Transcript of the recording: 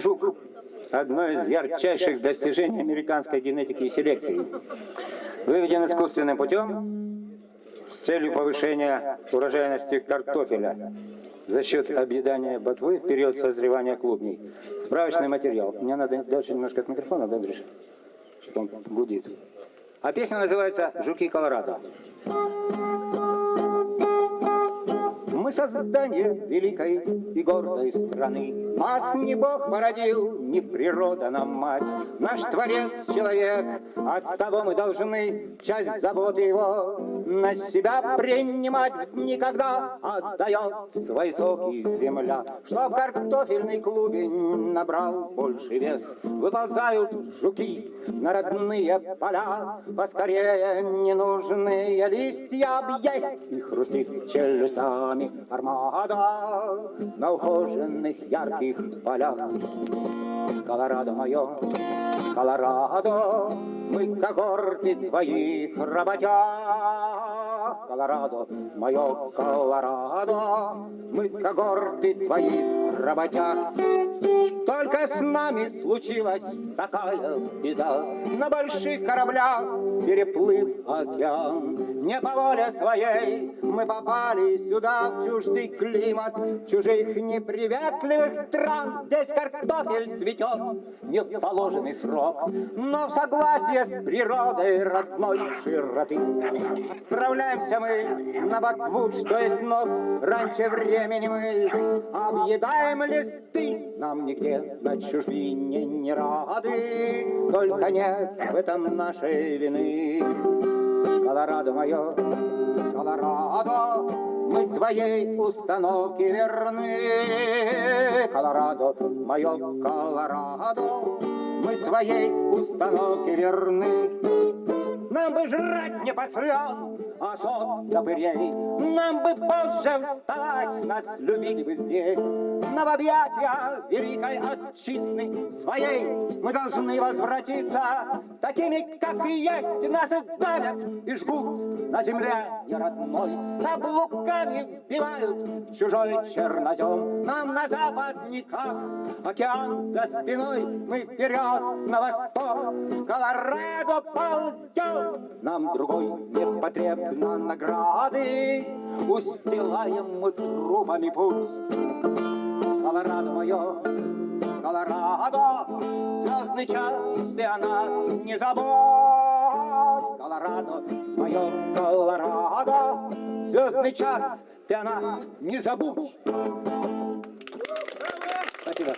жук – одно из ярчайших достижений американской генетики и селекции. Выведен искусственным путем с целью повышения урожайности картофеля за счет объедания ботвы в период созревания клубней. Справочный материал. Мне надо дальше немножко от микрофона, да, Андрюша? Что-то он гудит. А песня называется «Жуки Колорадо». Создание великой и гордой страны. Нас не Бог породил, не природа нам мать. Наш Творец — человек, от того мы должны часть заботы его на себя принимать в дни, когда отдает свои соки земля. Чтоб картофельный клубень набрал больший вес, выползают жуки на родные поля. Поскорее ненужные листья объесть и хрустит челюстами армада на ухоженных ярких полях. Колорадо мое, Колорадо, мы когорты твоих работяг. Колорадо, мое Колорадо, мы когорты твоих работяг. Только с нами случилась такая беда. На больших кораблях переплыв океан. Не по воле своей мы попали сюда В чуждый климат. Чужих неприветливых стран Здесь картофель цветет. Не в положенный срок Но в согласии с природой родной широты. Отправляемся мы на ботву, что есть ног. Раньше времени мы объедаем листы Нам нигде на чужбине не рады Только нет в этом нашей вины Колорадо мое, Колорадо, мы твоей установке верны. Колорадо, мое Колорадо, мы твоей установке верны. Нам бы жрать не послен, а сот допырей. Нам бы позже встать, нас любили бы здесь. В объятия великой отчизны своей мы должны возвратиться такими, как и есть. Нас и давят и жгут на земле не родной. Каблуками вбивают чужой чернозем. Нам на запад никак, океан за спиной. Мы вперед на восток, в Колорадо ползем. Нам другой не потребно награды. Устилаем мы трупами путь. Колорадо мое, Колорадо, звездный час, ты о нас не забудь. Колорадо, мое Колорадо, звездный час, ты о нас не забудь. Спасибо.